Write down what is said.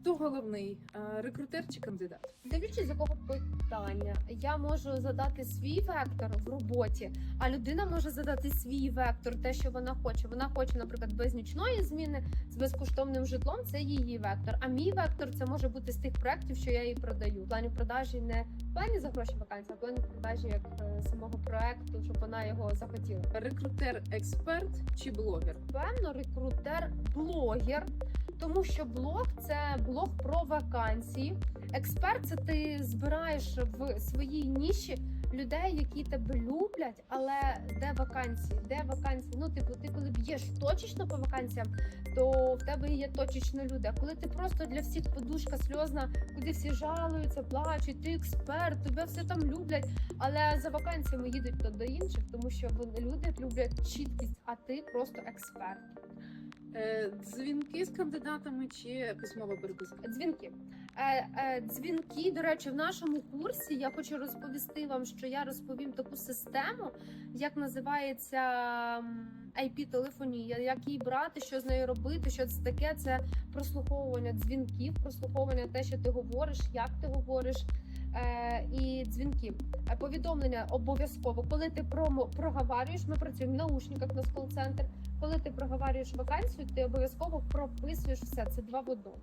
Хто головний е, рекрутер чи кандидат? Дивлячись, з якого питання, я можу задати свій вектор в роботі, а людина може задати свій вектор, те, що вона хоче. Вона хоче, наприклад, без нічної зміни з безкоштовним житлом. Це її вектор. А мій вектор це може бути з тих проєктів, що я їй продаю. В плані продажі не в плані за гроші вакансії, а в плані продажі як е, самого проекту, щоб вона його захотіла. Рекрутер експерт чи блогер? Певно, рекрутер блогер, тому що блог це блог про вакансії. Експерт це ти збираєш в своїй ніші людей, які тебе люблять, але де вакансії? Де вакансії? Ну, типу, ти коли б'єш точечно по вакансіям, то в тебе є точечно люди. А коли ти просто для всіх подушка сльозна, куди всі жалуються, плачуть, ти експерт, тебе все там люблять. Але за вакансіями їдуть то до інших, тому що вони люди люблять чіткість, а ти просто експерт. Е, Дзвінки з кандидатами чи письмова переписка? Дзвінки. Е, е, дзвінки, до речі, в нашому курсі я хочу розповісти вам, що я розповім таку систему, як називається IP-телефонія, як її брати, що з нею робити, що це таке. Це прослуховування дзвінків, прослуховування те, що ти говориш, як ти говориш. І дзвінки. Е, повідомлення обов'язково. Коли ти проговарюєш, ми працюємо в наушниках на скол-центр. Коли ти проговарюєш вакансію, ти обов'язково прописуєш все. Це два в одному.